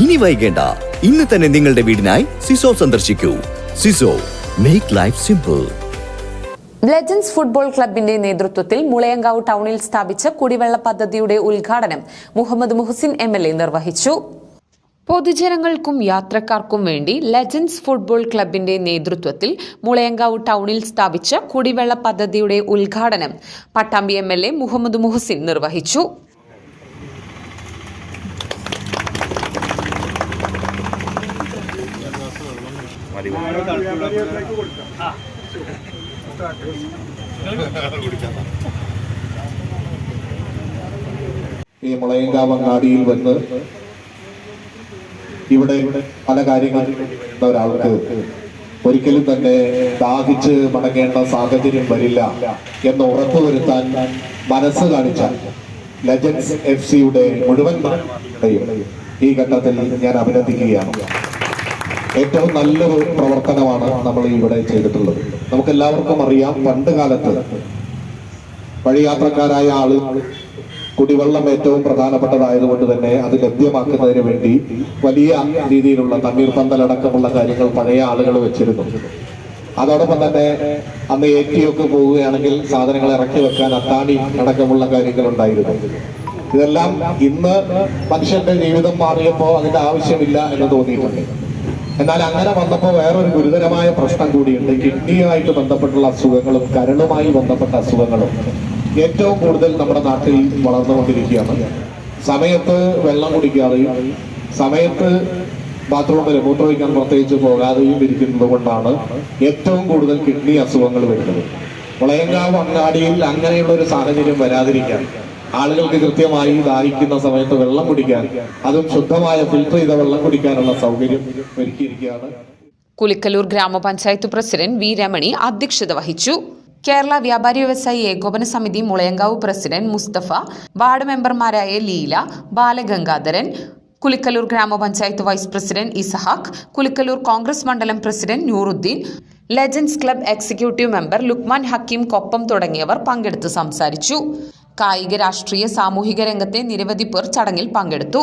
ഇനി വൈകേണ്ട. ഇന്ന് തന്നെ നിങ്ങളുടെ വീടിനായി സിസോ സന്ദർശിക്കൂ. സിസോ make life simple legends football ക്ലബിന്റെ നേതൃത്വത്തിൽ മുളയങ്കാവ് ടൗണിൽ സ്ഥാപിച്ച കുടിവെള്ള പദ്ധതിയുടെ ഉദ്ഘാടനം Muhammad Muhsin M L A നിർവഹിച്ചു. പൊതുജനങ്ങൾക്കും യാത്രക്കാർക്കും വേണ്ടി ലെജൻസ് ഫുട്ബോൾ ക്ലബിന്റെ നേതൃത്വത്തിൽ മുളയങ്കാവ് ടൗണിൽ സ്ഥാപിച്ച കുടിവെള്ള പദ്ധതിയുടെ ഉദ്ഘാടനം പട്ടാമ്പി എം മുഹമ്മദ് മുഹസിൻ നിർവഹിച്ചു. ഈ മുളയങ്കാവ് അങ്ങാടിയിൽ വന്ന് ഇവിടെ പല കാര്യങ്ങൾ ഒരാൾക്ക് ഒരിക്കലും തന്നെ ദാഹിച്ച് മടങ്ങേണ്ട സാഹചര്യം വരില്ല എന്ന് ഉറപ്പുവരുത്താൻ മനസ്സ് കാണിച്ച ലെജൻസ് എഫ് സിയുടെ മുഴുവൻ ഈ ഘട്ടത്തിൽ ഞാൻ അഭിനന്ദിക്കുകയാണ്. ഏറ്റവും നല്ലൊരു പ്രവർത്തനമാണ് നമ്മൾ ഇവിടെ ചെയ്തിട്ടുള്ളത്. നമുക്ക് എല്ലാവർക്കും അറിയാം പണ്ട് കാലത്ത് വഴിയാത്രക്കാരായ ആൾ കുടിവെള്ളം ഏറ്റവും പ്രധാനപ്പെട്ടതായതുകൊണ്ട് തന്നെ അത് ലഭ്യമാക്കുന്നതിന് വേണ്ടി വലിയ രീതിയിലുള്ള തണ്ണീർപ്പന്തലടക്കമുള്ള കാര്യങ്ങൾ പഴയ ആളുകൾ വെച്ചിരുന്നു. അതോടൊപ്പം തന്നെ അന്ന് ഒക്കെ പോവുകയാണെങ്കിൽ സാധനങ്ങൾ ഇറക്കി വെക്കാൻ അത്താണി അടക്കമുള്ള കാര്യങ്ങൾ ഉണ്ടായിരുന്നു. ഇതെല്ലാം ഇന്ന് മനുഷ്യന്റെ ജീവിതം മാറിയപ്പോൾ അതിന്റെ ആവശ്യമില്ല എന്ന് തോന്നിയിട്ടുണ്ട്. എന്നാൽ അങ്ങനെ വന്നപ്പോൾ വേറൊരു ഗുരുതരമായ പ്രശ്നം കൂടിയുണ്ട്. കിഡ്നിയുമായിട്ട് ബന്ധപ്പെട്ടുള്ള അസുഖങ്ങളും കരളുമായി ബന്ധപ്പെട്ട അസുഖങ്ങളും ഏറ്റവും കൂടുതൽ നമ്മുടെ നാട്ടിൽ വളർന്നുകൊണ്ടിരിക്കുകയാണ്. സമയത്ത് വെള്ളം കുടിക്കാതെയും സമയത്ത് ബാത്റൂമിൽ മൂത്രമൊഴിക്കാൻ പ്രത്യേകിച്ച് പോകാതെയും ഇരിക്കുന്നത് കൊണ്ടാണ് ഏറ്റവും കൂടുതൽ കിഡ്നി അസുഖങ്ങൾ വരുന്നത്. വളയങ്കാവ് അങ്ങാടിയിൽ അങ്ങനെയുള്ള ഒരു സാഹചര്യം വരാതിരിക്കാൻ ആളുകൾക്ക് കൃത്യമായി ദാഹിക്കുന്ന സമയത്ത് വെള്ളം കുടിക്കാൻ അതും ശുദ്ധമായ ഫിൽട്ടർ ചെയ്ത വെള്ളം കുടിക്കാനുള്ള സൗകര്യം ഒരുക്കിയിരിക്കുകയാണ്. കുലിക്കലൂർ ഗ്രാമപഞ്ചായത്ത് പ്രസിഡന്റ് വി രമണി അധ്യക്ഷത വഹിച്ചു. കേരള വ്യാപാരി വ്യവസായി ഏകോപന സമിതി മുളയങ്കാവ് പ്രസിഡന്റ് മുസ്തഫ വാർഡ് മെമ്പർമാരായ ലീല ബാലഗംഗാധരൻ കുലിക്കലൂർ ഗ്രാമപഞ്ചായത്ത് വൈസ് പ്രസിഡന്റ് ഇസഹാഖ് കുലിക്കലൂർ കോൺഗ്രസ് മണ്ഡലം president Nooruddin legends club executive member Luqman Hakeem Koppam തുടങ്ങിയവർ പങ്കെടുത്ത് സംസാരിച്ചു. കായിക രാഷ്ട്രീയ സാമൂഹിക രംഗത്തെ നിരവധി പേർ ചടങ്ങിൽ പങ്കെടുത്തു.